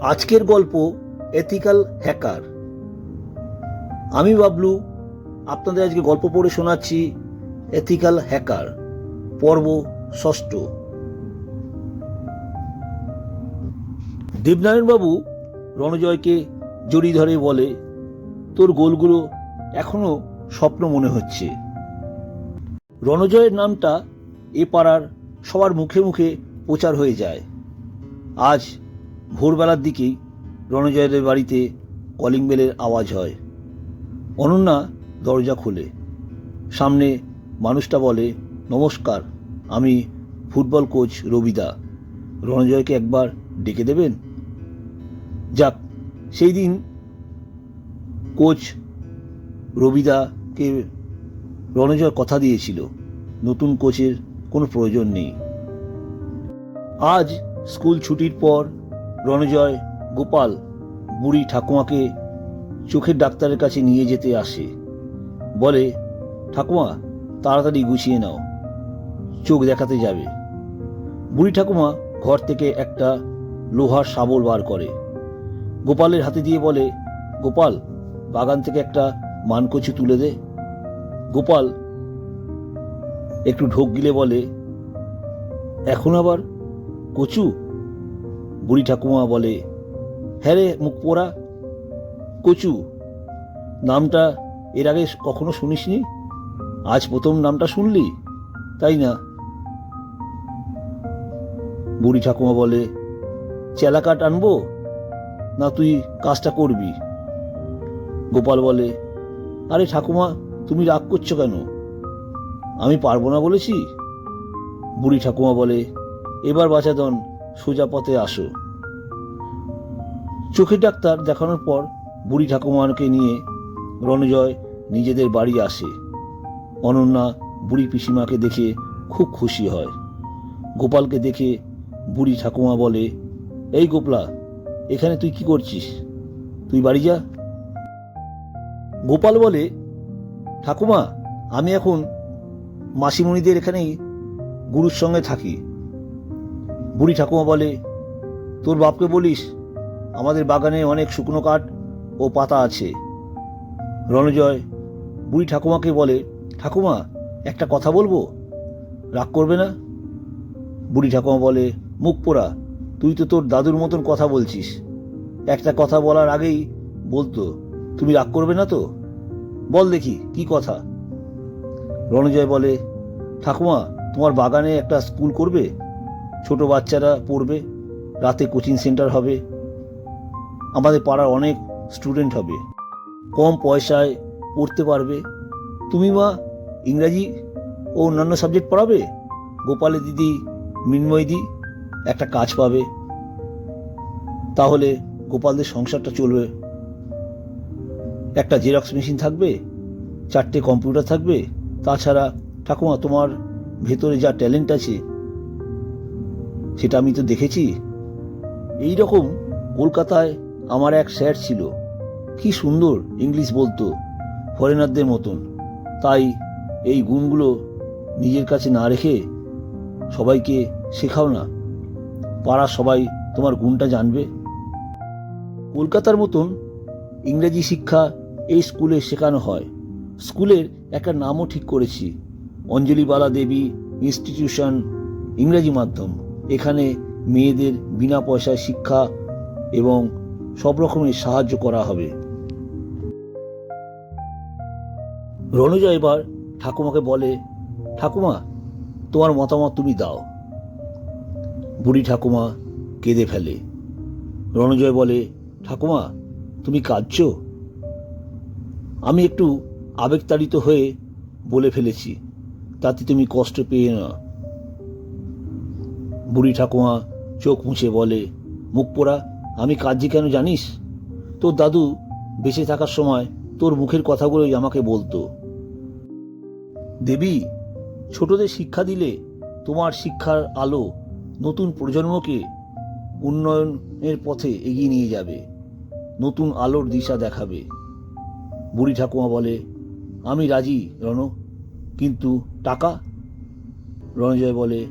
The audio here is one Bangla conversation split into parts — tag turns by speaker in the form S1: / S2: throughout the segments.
S1: আজকের গল্প এথিক্যাল হ্যাকার আমি বাবলু, আপনাদের আজকে গল্প পড়ে শোনাচ্ছি এথিক্যাল হ্যাকার পর্ব ষষ্ঠ। দেবনারায়ণবাবু রণজয়কে জড়িয়ে ধরে বলে, তোর গোলগুলো এখনও স্বপ্ন মনে হচ্ছে। রণজয়ের নামটা এ পাড়ার সবার মুখে মুখে প্রচার হয়ে যায়। আজ ভোরবেলার দিকেই রণজয়ের বাড়িতে কলিং বেলের আওয়াজ হয়। অনন্যা দরজা খোলে। সামনে মানুষটা বলে, নমস্কার, আমি ফুটবল কোচ রবিদা। রণজয়কে একবার ডেকে দেবেন? যাক, সেই দিন কোচ রবিদাকে রণজয় কথা দিয়েছিল, নতুন কোচের কোনো প্রয়োজন নেই। আজ স্কুল ছুটির পর রণজয়, গোপাল, বুড়ি ঠাকুমাকে চোখের ডাক্তারের কাছে নিয়ে যেতে আসে। বলে, ঠাকুমা, তাড়াতাড়ি গুছিয়ে নাও, চোখ দেখাতে যাবে। বুড়ি ঠাকুমা ঘর থেকে একটা লোহার শাবল বার করে। গোপালের হাতে দিয়ে বলে, গোপাল, বাগান থেকে একটা মানকচু তুলে দে। গোপাল একটু ঢোক গিলে বলে, এখন আবার কচু? বুড়ি ঠাকুমা বলে হ্যাঁ রে মুখ পোড়া কচু, নামটা এর আগে কখনো শুনিসনি? আজ প্রথম নামটা শুনলি, তাই না? বুড়ি ঠাকুমা বলে চেলাকাট আনব? না তুই কাজটা করবি? গোপাল বলে, আরে ঠাকুমা, তুমি রাগ করছ কেন? আমি পারব না বলেছি? বুড়ি ঠাকুমা বলে, এবার বাঁচাদন সোজা পথে আসো। চোখের ডাক্তার দেখানোর পর বুড়ি ঠাকুমাকে নিয়ে রণজয় নিজেদের বাড়ি আসে। অনন্যা বুড়ি পিসিমাকে দেখে খুব খুশি হয়। গোপালকে দেখে বুড়ি ঠাকুমা বলে, এই গোপলা, এখানে তুই কি করছিস? তুই বাড়ি যা। গোপাল বলে, ঠাকুমা, আমি এখন মাসিমণিদের এখানেই গুরুর সঙ্গে থাকি। বুড়ি ঠাকুমা বলে, তোর বাপকে বলিস, আমাদের বাগানে অনেক শুকনো কাঠ ও পাতা আছে। রণজয় বুড়ি ঠাকুমাকে বলে, ঠাকুমা, একটা কথা বলব? রাগ করবে না? বুড়ি ঠাকুমা বলে, মুখ পোড়া, তুই তো তোর দাদুর মতন কথা বলছিস। একটা কথা বলার আগেই বলতো, তুমি রাগ করবে না তো? বল দেখি, কি কথা? রণজয় বলে, ঠাকুমা, তোমার বাগানে একটা স্কুল করবে? ছোট বাচ্চারা পড়বে, রাতে কোচিং সেন্টার হবে, আমাদের পাড়ার অনেক স্টুডেন্ট হবে। কম পয়সায় পড়তে পারবে। তুমি মা, ইংরাজি ও অন্যান্য সাবজেক্ট পড়াবে? গোপালের দিদি মৃন্ময়দি একটা কাজ পাবে। তাহলে গোপালদের সংসারটা চলবে। একটা জেরক্স মেশিন থাকবে, চারটে কম্পিউটার থাকবে, তাছাড়া ঠাকুমা, তোমার ভেতরে যা ট্যালেন্ট আছে সেটা আমি তো দেখেছি। এই রকম কলকাতায় আমার এক স্যার ছিল। কি সুন্দর ইংলিশ বলতো, ফরেনারদের মতন। তাই এই গুণগুলো নিজের কাছে না রেখে সবাইকে শেখাও না। পাড়ার সবাই তোমার গুণটা জানবে। কলকাতার মতন ইংরেজি শিক্ষা এই স্কুলে শেখানো হয়। স্কুলের একটা নামও ঠিক করেছি অঞ্জলিবালা দেবী ইনস্টিটিউশন ইংরেজি মাধ্যম। এখানে মেয়েদের বিনা পয়সায় শিক্ষা এবং সব রকমের সাহায্য করা হবে। রণজয় এবার ঠাকুমাকে বলে, ঠাকুমা, তোমার মতামত তুমি দাও। বুড়ি ঠাকুমা কেঁদে ফেলে। রণজয় বলে, ঠাকুমা, তুমি কাঁদছ? আমি একটু আবেগতাড়িত হয়ে বলে ফেলেছি, তাতে তুমি কষ্ট পেয়ে না। বুড়ি ঠাকুমা চোখ মুছে বলে, মুখ পোড়া, আমি কাঁদছি কেন জানিস? তোর দাদু বেঁচে থাকার সময় তোর মুখের কথাগুলোই আমাকে বলতো। দেবী, ছোটদের শিক্ষা দিলে তোমার শিক্ষার আলো নতুন প্রজন্মকে উন্নয়নের পথে এগিয়ে নিয়ে যাবে, নতুন আলোর দিশা দেখাবে। বুড়ি ঠাকুমা বলে, আমি রাজি রণ, কিন্তু টাকা? রণজয় বলে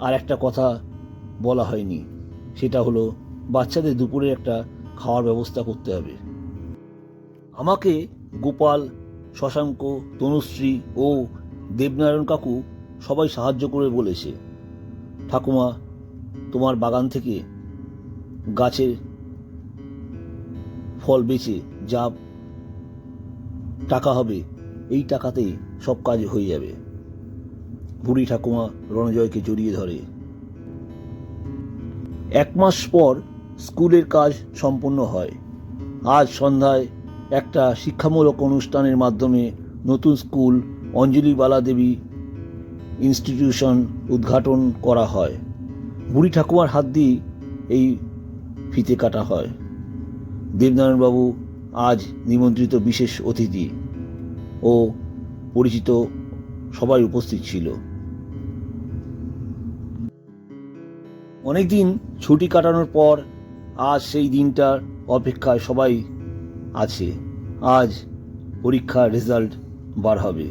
S1: আর একটা কথা বলা হয়নি। সেটা হলো, বাচ্চাদের দুপুরে একটা খাওয়ার ব্যবস্থা করতে হবে। আমাকে গোপাল, শশাঙ্ক, তনুশ্রী ও দেবনারায়ণ কাকু সবাই সাহায্য করে বলেছে। ঠাকুমা, তোমার বাগান থেকে গাছের ফল বেচে যা টাকা হবে, এই টাকাতেই সব কাজ হয়ে যাবে। বুড়ি ঠাকুমা রণজয়কে জড়িয়ে ধরে। এক মাস পর স্কুলের কাজ সম্পূর্ণ হয়। আজ সন্ধ্যায় একটা শিক্ষামূলক অনুষ্ঠানের মাধ্যমে নতুন স্কুল অঞ্জলি বালা দেবী ইনস্টিটিউশন উদ্ঘাটন করা হয়। বুড়ি ঠাকুমার হাত দিয়ে এই ফিতে কাটা হয়। দেবনারায়ণবাবু আজ নিমন্ত্রিত বিশেষ অতিথি ও পরিচিত সবাই উপস্থিত ছিল। অনেকদিন ছুটি কাটানোর পর আজ সেই দিনটার অপেক্ষায় সবাই আছে। আজ পরীক্ষার রেজাল্ট বার হবে।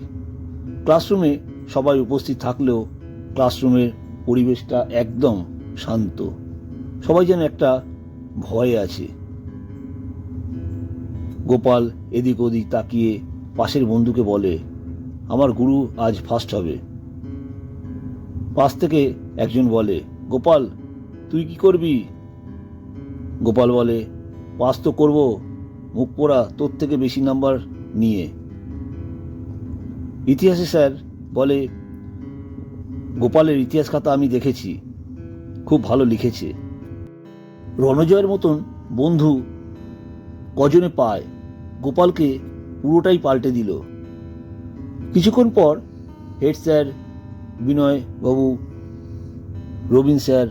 S1: ক্লাসরুমে সবাই উপস্থিত থাকলেও ক্লাসরুমের পরিবেশটা একদম শান্ত। সবাই যেন একটা ভয়ে আছে। গোপাল এদিক ওদিক তাকিয়ে পাশের বন্ধুকে বলে, আমার গুরু আজ ফার্স্ট হবে। পাশ থেকে একজন বলে, গোপাল তুই কি করবি? গোপাল বলে, পাস তো করব মুখ পোড়া তোর থেকে বেশি নাম্বার নিয়ে। ইতিহাসে স্যার বলে, গোপালের ইতিহাস খাতা আমি দেখেছি, খুব ভালো লিখেছে। রণজয়ের মতন বন্ধু কজনে পায়, গোপালকে পুরোটাই পাল্টে দিল। কিছুক্ষণ পর হেড স্যার বিনয় বাবু রবীন স্যার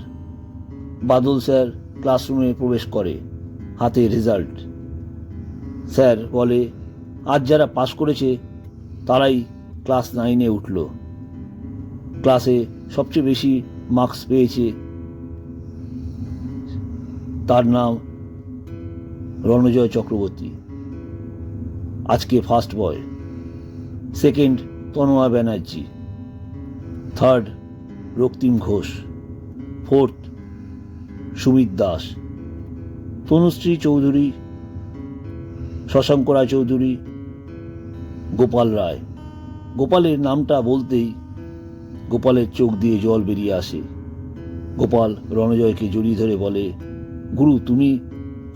S1: বাদল স্যার ক্লাসরুমে প্রবেশ করে হাতে রেজাল্ট। স্যার বলে, আজ যারা পাশ করেছে, তারাই ক্লাস নাইনে উঠল। ক্লাসে সবচেয়ে বেশি মার্কস পেয়েছে তার নাম রণজয় চক্রবর্তী। আজকে first boy. Second Tanoya Banerjee. Third Raktim Ghosh. Fourth Sumit Das, Tanushree Chowdhury, Shashank Roy Chowdhury, Gopal Roy. গোপালের নামটা বলতেই গোপালের চোখ দিয়ে জল বেরিয়ে আসে। গোপাল রণজয়কে জড়িয়ে ধরে বলে, গুরু, তুমি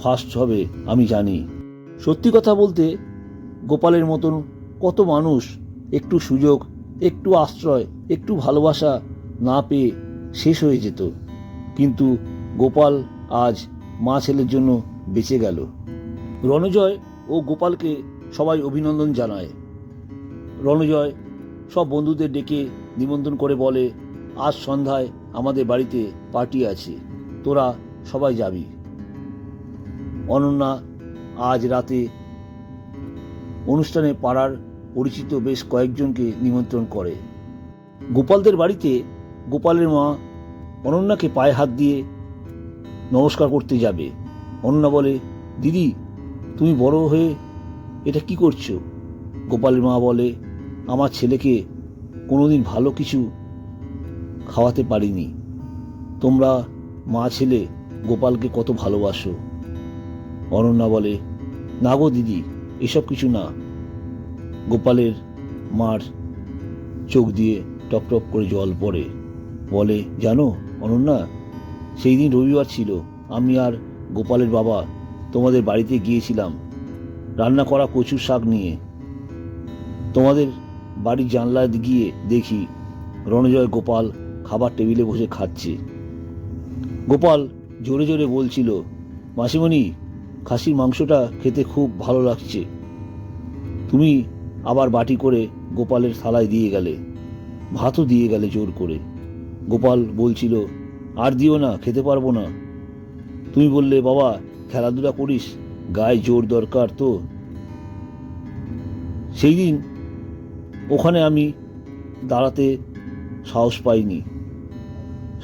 S1: ফার্স্ট হবে, আমি জানি। সত্যি কথা বলতে, গোপালের মতন কত মানুষ একটু সুযোগ, একটু আশ্রয়, একটু ভালোবাসা না পেয়ে শেষ হয়ে যেত। কিন্তু গোপাল আজ মা ছেলের জন্য বেঁচে গেল। রণজয় ও গোপালকে সবাই অভিনন্দন জানায়। রণজয় সব বন্ধুদের ডেকে নিমন্ত্রণ করে বলে, আজ সন্ধ্যায় আমাদের বাড়িতে পার্টি আছে, তোরা সবাই যাবি। অনন্যা আজ রাতে অনুষ্ঠানে পাড়ার পরিচিত বেশ কয়েকজনকে নিমন্ত্রণ করে। গোপালদের বাড়িতে গোপালের মা অনন্যাকে পায়ে হাত দিয়ে নমস্কার করতে যাবে। অনন্যা বলে, দিদি, তুমি বড় হয়ে এটা কি করছ? গোপালের মা বলে, আমার ছেলেকে কোনোদিন ভালো কিছু খাওয়াতে পারিনি। তোমরা মা ছেলে গোপালকে কত ভালোবাসো? অনন্যা বলে, না গো দিদি, এসব কিছু না। গোপালের মার চোখ দিয়ে টপ টপ করে জল পড়ে। বলে, জানো অনন্যা সেই দিন রবিবার ছিল। আমি আর গোপালের বাবা তোমাদের বাড়িতে গিয়েছিলাম রান্না করা কচুর শাক নিয়ে। তোমাদের বাড়ির জানলা গিয়ে দেখি রণজয় গোপাল খাবার টেবিলে বসে খাচ্ছে। গোপাল জোরে জোরে বলছিল, মাসিমণি, খাসির মাংসটা খেতে খুব ভালো লাগছে। তুমি আবার বাটি করে গোপালের থালায় দিয়ে গেলে। ভাতও দিয়ে গেলে জোর করে। গোপাল বলছিল আর দিও না, খেতে পারব না। তুমি বললে, বাবা, খেলাধুলা করিস, গায়ে জোর দরকার তো। সেই দিন ওখানে আমি দাঁড়াতে সাহস পাইনি।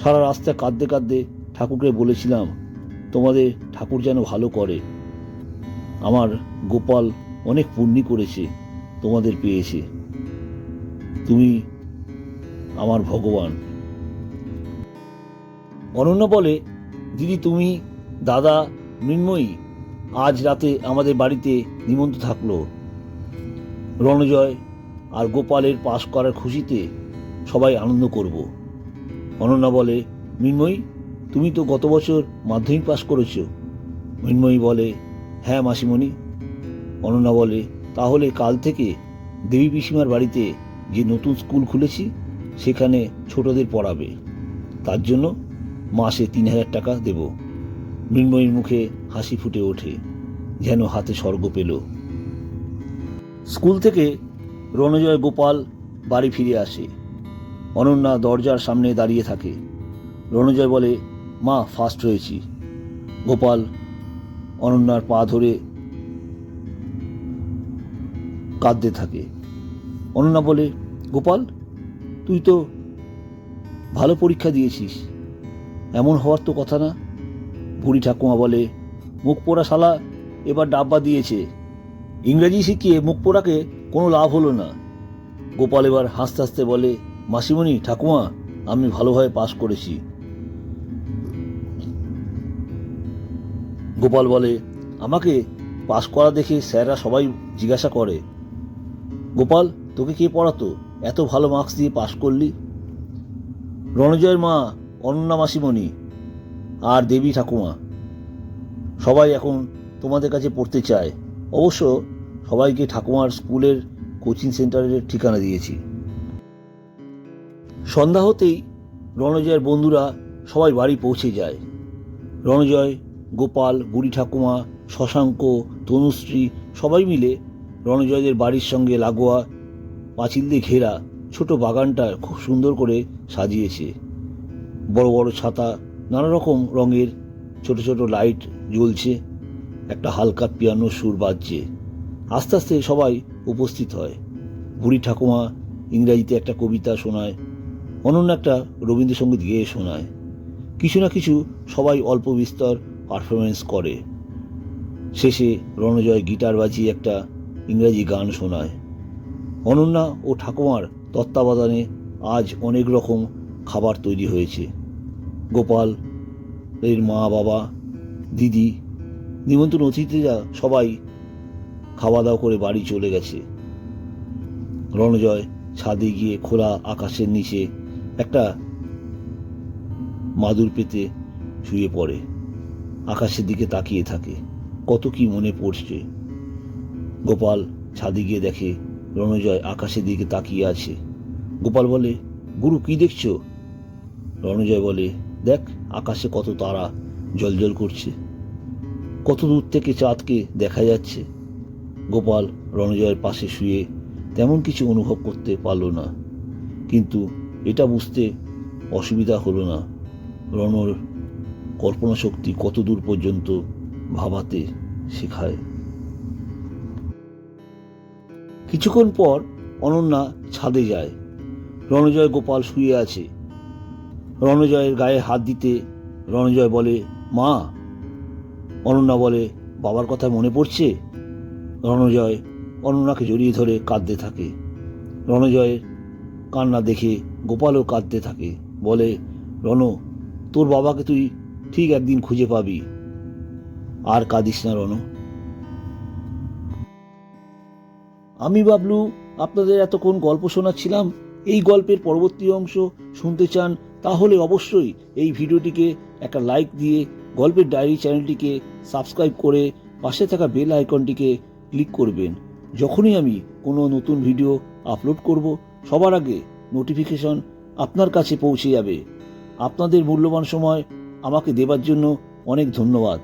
S1: সারা রাস্তা কাঁদতে কাঁদতে ঠাকুরকে বলেছিলাম, তোমাদের ঠাকুর যেন ভালো করে। আমার গোপাল অনেক পুণ্যি করেছে, তোমাদের পেয়েছে। তুমি আমার ভগবান। অনন্য বলে, দিদি, তুমি, দাদা, মৃন্ময়ী আজ রাতে আমাদের বাড়িতে নিমন্ত্রণ থাকল। রণজয় আর গোপালের পাশ করার খুশিতে সবাই আনন্দ করব। অনন্যা বলে, মৃন্ময়ী, তুমি তো গত বছর মাধ্যমিক পাশ করেছ। মৃন্ময়ী বলে হ্যাঁ মাসিমণি। অনন্যা বলে, তাহলে কাল থেকে দেবী পিসিমার বাড়িতে যে নতুন স্কুল খুলেছি, সেখানে ছোটদের পড়াবে। তার জন্য মাসে তিন হাজার টাকা দেব। মৃন্ময়ীর মুখে হাসি ফুটে ওঠে, যেন হাতে স্বর্গ পেল। স্কুল থেকে রণজয় গোপাল বাড়ি ফিরে আসে। অনন্যা দরজার সামনে দাঁড়িয়ে থাকে। রণজয় বলে, মা ফার্স্ট হয়েছি গোপাল অনন্যার পা ধরে কাঁদতে থাকে। অনন্যা বলে, গোপাল, তুই তো ভালো পরীক্ষা দিয়েছিস। এমন হওয়ার তো কথা না। বুড়ি ঠাকুমা বলে, মুখ পোড়া শালা এবার ডাব্বা দিয়েছে ইংরেজি শিখিয়ে মুখ পোড়াকে কোনো লাভ হলো না। গোপাল এবার হাসতে হাসতে বলে, মাসিমণি, ঠাকুমা, আমি ভালোভাবে পাশ করেছি। গোপাল বলে, আমাকে পাশ করা দেখে স্যাররা সবাই জিজ্ঞাসা করে, গোপাল, তোকে কে পড়াতো? এত ভালো মার্কস দিয়ে পাশ করলি? রণজয়ের মা অনন্যা মাসিমণি আর দেবী ঠাকুমা। সবাই এখন তোমাদের কাছে পড়তে চায়। অবশ্য সবাইকে ঠাকুমার স্কুলের কোচিং সেন্টারের ঠিকানা দিয়েছি। সন্ধ্যা হতেই রণজয়ের বন্ধুরা সবাই বাড়ি পৌঁছে যায়। রণজয়, গোপাল, বুড়ি ঠাকুমা, শশাঙ্ক, তনুশ্রী সবাই মিলে রণজয়দের বাড়ির সঙ্গে লাগোয়া পাঁচিল দিয়ে ঘেরা ছোট বাগানটা খুব সুন্দর করে সাজিয়েছে। বড় বড় ছাতা, নানা রকম রঙের ছোট ছোট লাইট জ্বলছে, একটা হালকা পিয়ানো সুর বাজছে। আস্তে আস্তে সবাই উপস্থিত হয়। বুড়ি ঠাকুমা ইংরাজিতে একটা কবিতা শোনায়, অনন্য একটা রবীন্দ্রসঙ্গীত গেয়ে শোনায়। কিছু না কিছু সবাই অল্প বিস্তর পারফরমেন্স করে। শেষে রণজয় গিটার বাজিয়ে একটা ইংরাজি গান শোনায়। অনন্যা ও ঠাকুমার তত্ত্বাবধানে আজ অনেক রকম খাবার তৈরি হয়েছে। গোপাল, এর মা, বাবা, দিদি, নিমন্ত্রণ অতিথিরা সবাই খাওয়া দাওয়া করে বাড়ি চলে গেছে। রণজয় ছাদে গিয়ে খোলা আকাশের নিচে একটা মাদুর পেতে শুয়ে পড়ে। আকাশের দিকে তাকিয়ে থাকে, কত কি মনে পড়ছে। গোপাল ছাদে গিয়ে দেখে, রণজয় আকাশের দিকে তাকিয়ে আছে। গোপাল বলে, গুরু, কি দেখছ? রণজয় বলে দেখ, আকাশে কত তারা জলজল করছে। কত দূর থেকে চাঁদকে দেখা যাচ্ছে। গোপাল রণজয়ের পাশে শুয়ে তেমন কিছু অনুভব করতে পারল না। কিন্তু এটা বুঝতে অসুবিধা হলো না। রণর কল্পনা শক্তি কত দূর পর্যন্ত ভাবাতে শেখায়। কিছুক্ষণ পর অনন্যা ছাদে যায়। রণজয় গোপাল শুয়ে আছে। রণজয়ের গায়ে হাত দিতে রণজয় বলে, মা! অনন্যা বলে, বাবার কথা মনে পড়ছে? রণজয় অনন্যাকে জড়িয়ে ধরে কাঁদতে থাকে। রণজয়ের কান্না দেখে গোপালও কাঁদতে থাকে। বলে, রণ, তোর বাবাকে তুই ঠিক একদিন খুঁজে পাবি। আর কাঁদিস না, রণ। আমি বাবলু, আপনাদের এতক্ষণ গল্প শোনাচ্ছিলাম। এই গল্পের পরবর্তী অংশ শুনতে চান তাহলে অবশ্যই এই ভিডিওটিকে একটা লাইক দিয়ে গল্পের ডায়েরি চ্যানেলটিকে সাবস্ক্রাইব করে পাশে থাকা বেল আইকনটিকে ক্লিক করবেন। যখনই আমি কোনো নতুন ভিডিও আপলোড করব, সবার আগে নোটিফিকেশন আপনার কাছে পৌঁছে যাবে। আপনাদের মূল্যবান সময় আমাকে দেবার জন্য অনেক ধন্যবাদ।